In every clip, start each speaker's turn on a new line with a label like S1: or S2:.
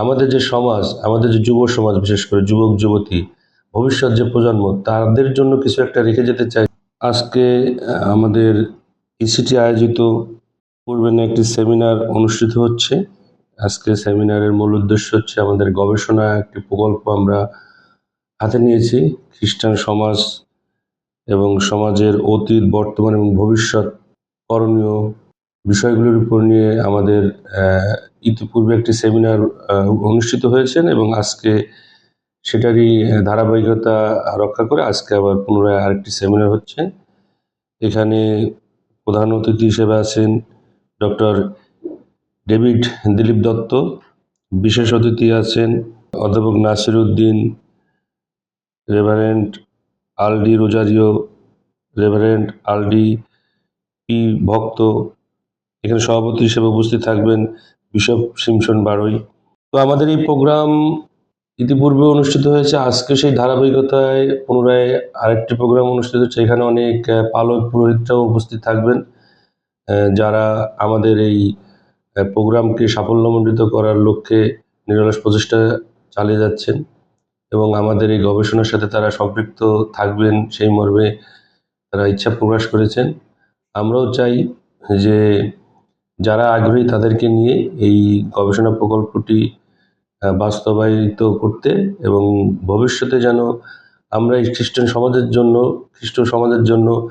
S1: আমাদের যে সমাজ, আমাদের যে যুব সমাজ, বিশেষ করে যুবক, যুবতী, ভবিষ্যৎ যে প্রজন্ম, তাদের জন্য কিছু একটা রেখে যেতে চাই। আজকে আমাদের ইসিটি আয়োজিত পূর্বে একটি সেমিনার অনুষ্ঠিত হচ্ছে। আজকে সেমিনারের মূল উদ্দেশ্য হচ্ছে আমাদের গবেষণা, একটি প্রকল্প আমরা হাতে নিয়েছি, খ্রিস্টান সমাজ এবং সমাজের অতীত, বর্তমান এবং ভবিষ্যৎ করণীয় বিষয়গুলির উপর নিয়ে আমাদের ইতিপূর্বে একটি সেমিনার অনুষ্ঠিত হয়েছেন এবং আজকে সেটারই ধারাবাহিকতা রক্ষা করে আজকে আবার পুনরায় আরেকটি সেমিনার হচ্ছে। এখানে প্রধান অতিথি হিসেবে আছেন ডক্টর ডেভিড দিলীপ দত্ত, বিশেষ অতিথি আছেন অধ্যাপক Nasir Uddin Reverend আলডি Rosario, Reverend আলডি P ভক্ত এখানে সভাপতি হিসেবে উপস্থিত থাকবেন বিশপ সিমসন বারই। তো আমাদের এই প্রোগ্রাম ইতিপূর্বে অনুষ্ঠিত হয়েছে। আজকে সেই ধারাবাহিকতায় পুনরায় আরেকটি প্রোগ্রাম অনুষ্ঠিত হচ্ছে। এখানে অনেক পালক পুরোহিতরাও উপস্থিত থাকবেন। যারা আমাদের এই প্রোগ্রামকে সাফল্যমণ্ডিত করার লক্ষ্যে নিরলস প্রচেষ্টা চালিয়ে যাচ্ছেন এবং আমাদের এই গবেষণার সাথে তারা সম্পৃক্ত থাকবেন সেই মর্মে তারা ইচ্ছা প্রকাশ করেছেন। আমরাও চাই যে যারা আগ্রহী তাদেরকে নিয়ে এই গবেষণা প্রকল্পটি বাস্তবায়িত করতে এবং ভবিষ্যতে যেন আমরা এই খ্রিস্টান সমাজের জন্য, খ্রিস্ট সমাজের জন্য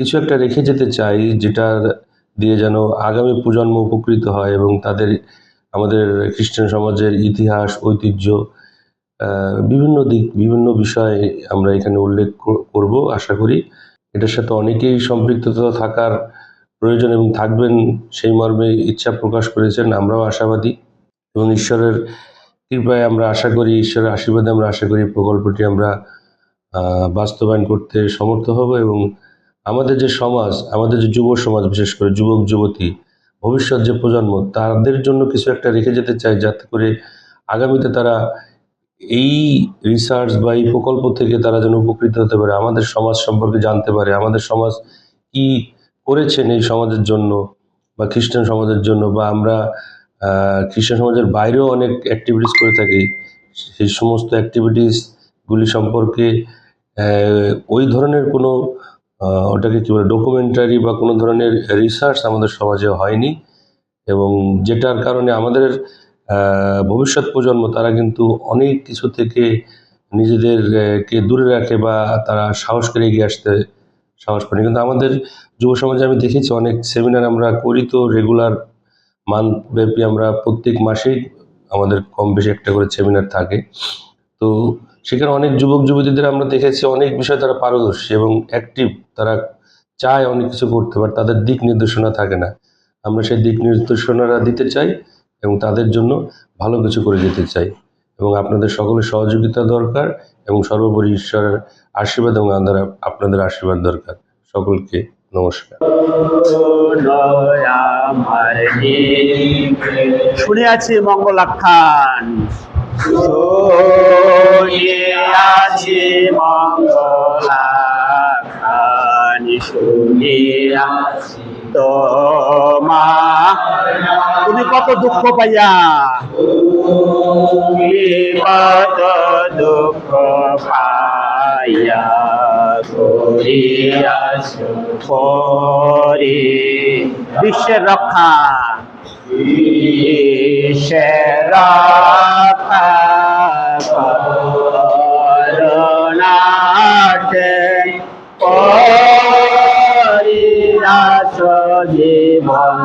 S1: কিছু একটা রেখে যেতে চাই যেটার দিয়ে যেন আগামী প্রজন্ম উপকৃত হয় এবং তাদের, আমাদের খ্রিস্টান সমাজের ইতিহাস, ঐতিহ্য বিভিন্ন দিক, বিভিন্ন বিষয় আমরা এখানে উল্লেখ কর- করব। আশা করি এটার সাথে অনেকেই সম্পৃক্ততা থাকার প্রয়োজন এবং থাকবেন সেই মর্মে ইচ্ছা প্রকাশ করেছেন, আমরাও আশাবাদী এবং ঈশ্বরের কৃপায় আমরা আশা করি, ঈশ্বরের আশীর্বাদে আমরা আশা করি প্রকল্পটি আমরা বাস্তবায়ন করতে সমর্থ হব এবং আমাদের যে সমাজ, আমাদের যে যুব সমাজ, বিশেষ করে যুবক, যুবতী, ভবিষ্যৎ যে প্রজন্ম, তাদের জন্য কিছু একটা রেখে যেতে চাই যাতে করে আগামীতে তারা এই রিসার্চ বা এই প্রকল্প থেকে তারা যেন উপকৃত হতে পারে, আমাদের সমাজ সম্পর্কে জানতে পারে, আমাদের সমাজ কি করেছেন এই সমাজের জন্য বা খ্রিস্টান সমাজের জন্য বা আমরা খ্রিস্টান সমাজের বাইরেও অনেক অ্যাক্টিভিটিস করে থাকি, সেই সমস্ত অ্যাক্টিভিটিসগুলি সম্পর্কে ওই ধরনের কোনো ওটাকে কী বলে ডকুমেন্টারি বা কোনো ধরনের রিসার্চ আমাদের সমাজে হয়নি এবং যেটার কারণে আমাদের ভবিষ্যৎ প্রজন্ম তারা কিন্তু অনেক কিছু থেকে নিজেদেরকে দূরে রাখে বা তারা সাহস করে এগিয়ে আসতে সাহস না। কিন্তু আমাদের যুব সমাজে আমি দেখেছি অনেক সেমিনার আমরা করি তো রেগুলার মান্থব্যাপী আমরা প্রত্যেক মাসেই আমাদের কম বেশি একটা করে সেমিনার থাকে। তো সেখানে অনেক যুবক যুবতীদের আমরা দেখেছি অনেক বিষয়ে তারা পারদর্শী এবং অ্যাক্টিভ তারা চায় অনেক কিছু করতে পারে তাদের দিক নির্দেশনা থাকে না। আমরা সেই দিক নির্দেশনাটা দিতে চাই এবং তাদের জন্য ভালো কিছু করে যেতে চাই। এবং আপনাদের সকলের সহযোগিতা দরকার এবং সর্বোপরি ঈশ্বরের আশীর্বাদ এবং আপনাদের আশীর্বাদ দরকার। সকলকে নমস্কার।
S2: শুনে আছি মঙ্গল আখ্যান শুনে আছি মঙ্গল শুনে আছি তোমা তুমি কত দুঃখ পাইয়া কত দুঃখ পাইয়া বিশ্বের রক্ষা। বিশ্বের রক্ষা করুণাতে করিয়াছ জীবন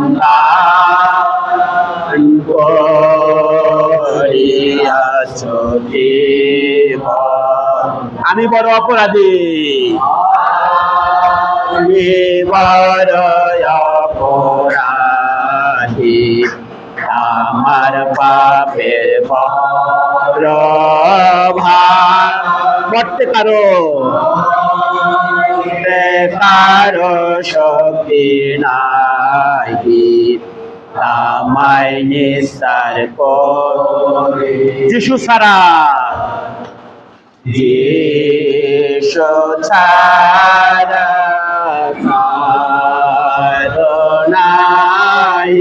S2: আমি বড় অপরাধী। আমার পাপের কারও। মরতে কারও শক্তি নাই আমায় নিস্তার করে। যিশু সারা যিশু ছাড়া কারও নাই।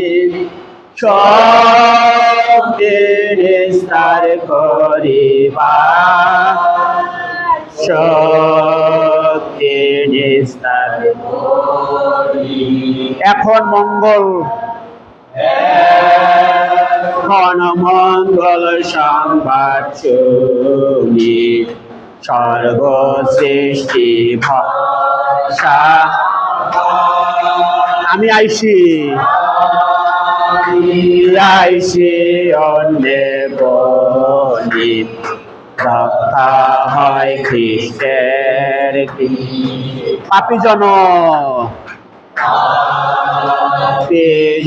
S2: নিস্তার করিবা। শক্তি নিস্তার এখন মঙ্গল। এখন মঙ্গল সংবাদ শুনি সর্বসৃষ্টি ভরসা আমি আইসি আইসি অন্যে বলি রক্ষা হয় খ্রিস্টের পাপি জন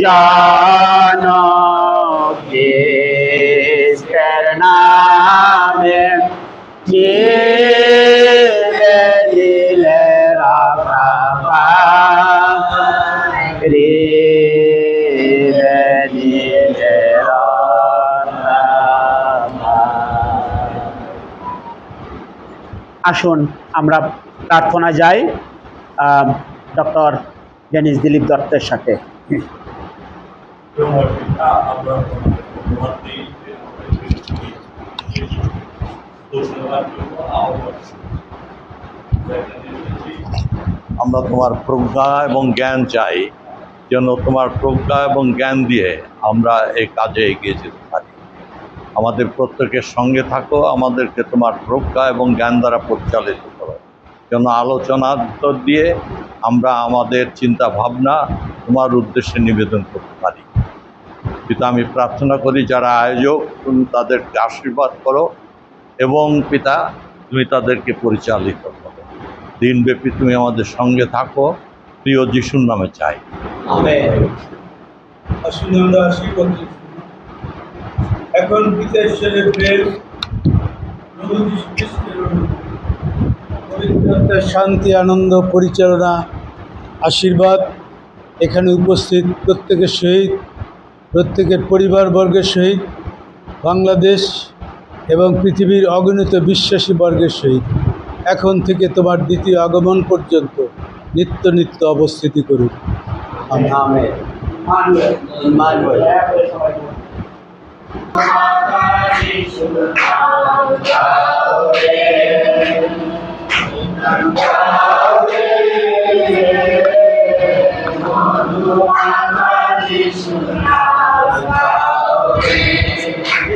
S2: জন খ্রিস্টের নামে দিলে দিলে রাখা আসুন, আমরা প্রার্থনা যাই ডক্টর ডেনিস দিলীপ দত্তের সাথে।
S3: আমরা তোমার
S4: প্রজ্ঞা এবং জ্ঞান চাই, যেন তোমার প্রজ্ঞা এবং জ্ঞান দিয়ে আমরা এই কাজে এগিয়ে যেতে পারি। আমাদের প্রত্যেকের সঙ্গে থাকো, আমাদেরকে তোমার প্রজ্ঞা এবং জ্ঞান দ্বারা পরিচালিত করো। যেন আলোচনার দিয়ে আমরা আমাদের চিন্তা ভাবনা তোমার উদ্দেশ্যে নিবেদন করতে পারি। পিতা, আমি প্রার্থনা করি যারা আয়োজক, তুমি তাদেরকে আশীর্বাদ করো এবং পিতা, তুমি তাদেরকে পরিচালিত করো। দিনব্যাপী তুমি আমাদের সঙ্গে থাকো। প্রিয় যিশুর নামে চাই।
S3: এখন
S5: শান্তি, আনন্দ, পরিচালনা, আশীর্বাদ। এখানে উপস্থিত প্রত্যেকের সহিত, প্রত্যেকের পরিবারবর্গের সহিত, বাংলাদেশ এবং পৃথিবীর অগণিত বিশ্বাসী বর্গের সহিত। এখন থেকে তোমার দ্বিতীয় আগমন পর্যন্ত নিত্য নিত্য অবস্থিতি করুক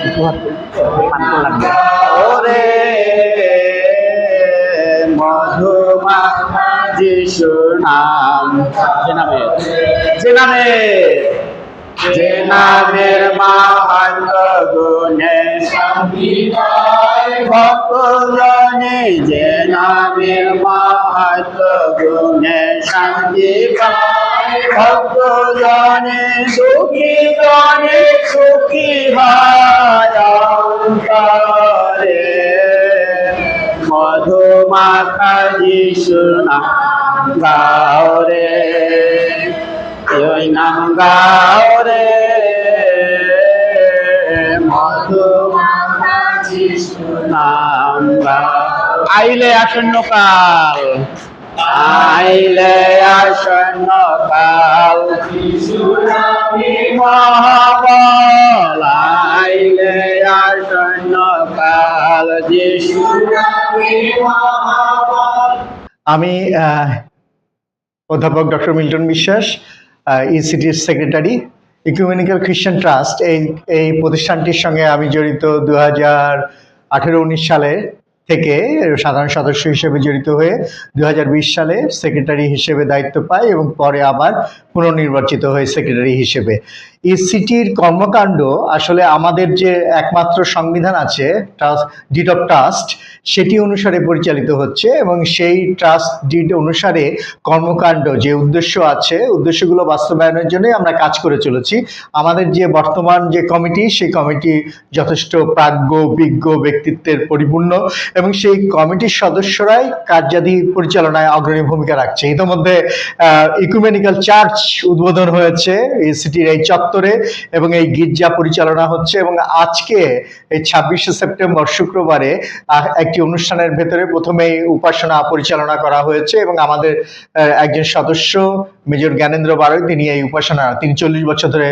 S2: যিশু ওরে মধুমা যিশু নাম। যে নামে। যে নামে। যে নামের মাহাত্ম গুণে ভক্তজনে যে নামের মাহাত্ম গুণে শান্তি পায় ভক্তজনে সুখী জনে সুখী হয় অন্তরে মধুমাখা যিশু নাম গাও রে ওই নাম গাও রে মধুমাখা যিশু নাম আইলে আসন্ন কাল। আইলে আসন্ন কাল। যিশু নামে মহাবল আইলে আসন্ন কাল। যিশু নামে
S6: আমি আহ, অধ্যাপক doctor Milton Biswas institute secretary ecumenical Christian trust. এই এই প্রতিষ্ঠানটির সঙ্গে আমি জড়িত দু হাজার আঠেরো উনিশ সালে থেকে সাধারণ সদস্য হিসেবে জড়িত হয়ে দু হাজার বিশ সালে সেক্রেটারি হিসেবে দায়িত্ব পায় এবং পরে আবার পুনর্নির্বাচিত হয়ে সেক্রেটারি হিসেবে। ইসিটির কর্মকাণ্ড আসলে আমাদের যে একমাত্র সংবিধান আছে ডিড অফ ট্রাস্ট সেটি অনুসারে পরিচালিত হচ্ছে এবং সেই ট্রাস্ট ডিড অনুসারে কর্মকাণ্ড যে উদ্দেশ্য আছে, উদ্দেশ্যগুলো বাস্তবায়নের জন্য আমরা কাজ করে চলেছি। আমাদের যে বর্তমান যে কমিটি, সেই কমিটি যথেষ্ট প্রাজ্ঞ, বিজ্ঞ ব্যক্তিত্বের পরিপূর্ণ এবং সেই কমিটির সদস্যরাই কার্যাদি পরিচালনায় অগ্রণী ভূমিকা রাখছে। ইতিমধ্যে ইকুমেনিক্যাল চার্চ উদ্বোধন হয়েছে। সিটির এই চত্বরে এবং এই গির্জা পরিচালনা হচ্ছে এবং আজকে এই ছাব্বিশে সেপ্টেম্বর শুক্রবারে একটি অনুষ্ঠানের ভেতরে প্রথমেই উপাসনা পরিচালনা করা হয়েছে এবং আমাদের একজন সদস্য মেজর জ্ঞানেন্দ্র বারৈ তিনি এই উপাসনা, তিনি চল্লিশ বছর ধরে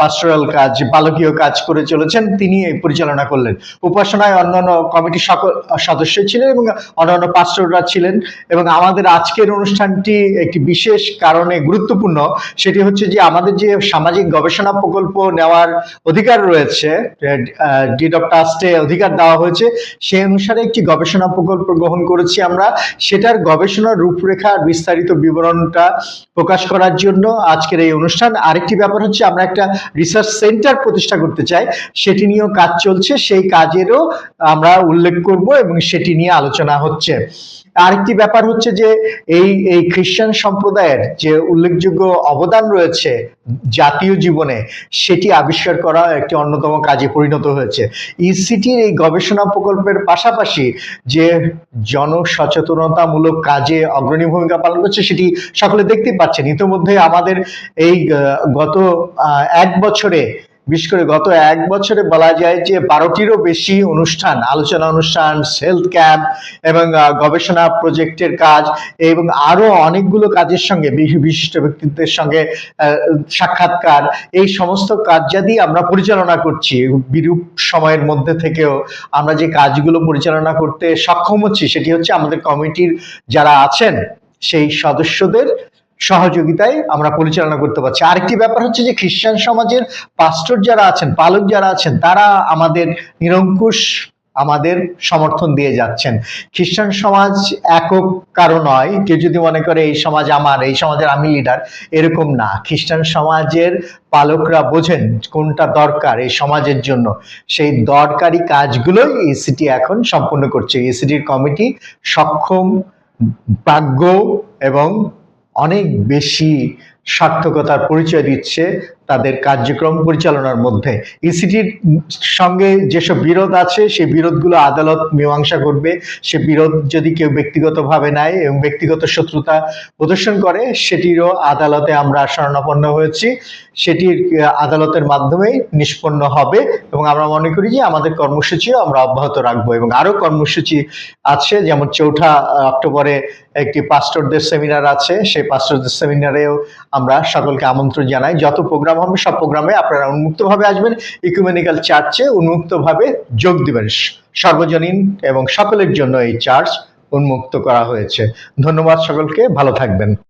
S6: পাস্টোরাল কাজ, বালকীয় কাজ করে চলেছেন, তিনি এই পরিচালনা করলেন। উপাসনায় অন্যান্য কমিটির সকল সদস্য ছিলেন এবং অন্যান্য পাস্টররা ছিলেন এবং আমাদের আজকের অনুষ্ঠানটি একটি বিশেষ কারণে গুরুত্বপূর্ণ, সেটি হচ্ছে যে আমাদের যে সামাজিক গবেষণা প্রকল্প নেওয়ার অধিকার রয়েছে ডিড অফ ট্রাস্টে অধিকার দেওয়া হয়েছে, সেই অনুসারে একটি গবেষণা প্রকল্প গ্রহণ করেছি আমরা। সেটার গবেষণার রূপরেখা বিস্তারিত বিবরণটা প্রকাশ করার জন্য আজকের এই অনুষ্ঠান। আরেকটি ব্যাপার হচ্ছে, আমরা একটা রিসার্চ সেন্টার প্রতিষ্ঠা করতে চাই। সেটি নিয়েও কাজ চলছে, সেই কাজেরও আমরা উল্লেখ করব এবং সেটি নিয়ে আলোচনা হচ্ছে। আরেকটি ব্যাপার হচ্ছে যে এই এই খ্রিস্টান সম্প্রদায়ের যে উল্লেখযোগ্য অবদান রয়েছে জাতীয় জীবনে, সেটি আবিষ্কার করা একটি অন্যতম কাজে পরিণত হয়েছে। ইসিটির এই গবেষণা প্রকল্পের পাশাপাশি যে জনসচেতনতামূলক কাজে অগ্রণী ভূমিকা পালন করছে, সেটি সকলে দেখতে পাচ্ছেন। ইতিমধ্যে আমাদের এই গত এক বছরে বিশেষ করে গত এক বছরে বলা যায় যে বারোটিরও বেশি অনুষ্ঠান, আলোচনা অনুষ্ঠান হেলথ ক্যাম্প এবং গবেষণা প্রজেক্টের কাজ এবং আরও অনেকগুলো কাজের সঙ্গে বিশিষ্ট ব্যক্তিত্বের সঙ্গে সাক্ষাৎকার, এই সমস্ত কার্যাদি আমরা পরিচালনা করছি। বিরূপ সময়ের মধ্যে থেকেও আমরা যে কাজগুলো পরিচালনা করতে সক্ষম হচ্ছি, সেটি হচ্ছে আমাদের কমিটির যারা আছেন, সেই সদস্যদের সহযোগিতায় আমরা পরিচালনা করতে পারছি। আরেকটি ব্যাপার হচ্ছে যে খ্রিস্টান সমাজের পাস্টর যারা আছেন, পালক যারা আছেন, তারা আমাদের নিরঙ্কুশ আমাদের সমর্থন দিয়ে যাচ্ছেন। খ্রিস্টান সমাজ একক কারও নয়। কেউ যদি মনে করে এই সমাজ আমার, এই সমাজের আমি লিডার এরকম না। খ্রিস্টান সমাজের পালকরা বোঝেন কোনটা দরকার এই সমাজের জন্য। সেই দরকারি কাজগুলোই এসিটি এখন সম্পূর্ণ করছে। এসিটির কমিটি সক্ষম প্রাজ্ঞ এবং অনেক বেশি সার্থকতার পরিচয় দিচ্ছে তাদের কার্যক্রম পরিচালনার মধ্যে। ইসিটির সঙ্গে যেসব বিরোধ আছে, সেই বিরোধগুলো আদালত মীমাংসা করবে। সে বিরোধ যদি কেউ ব্যক্তিগতভাবে নেয় এবং ব্যক্তিগত শত্রুতা প্রদর্শন করে, সেটিরও আদালতে আমরা শরণাপন্ন হয়েছি। সেটির আদালতের মাধ্যমেই নিষ্পন্ন হবে এবং আমরা মনে করি যে আমাদের কর্মসূচিও আমরা অব্যাহত রাখব এবং আরও কর্মসূচি আছে। যেমন চৌঠা অক্টোবরে একটি পাস্টরদের সেমিনার আছে। সেই পাস্টরদের সেমিনারেও আমরা সকলকে আমন্ত্রণ জানাই। যত প্রোগ্রাম সব প্রোগ্রামে আপনারা উন্মুক্তভাবে আসবেন। ইকুমেনিক্যাল চার্চে উন্মুক্তভাবে যোগ দিবেন। সর্বজনীন এবং সকলের জন্য এই চার্চ উন্মুক্ত করা হয়েছে। ধন্যবাদ সকলকে। ভালো থাকবেন।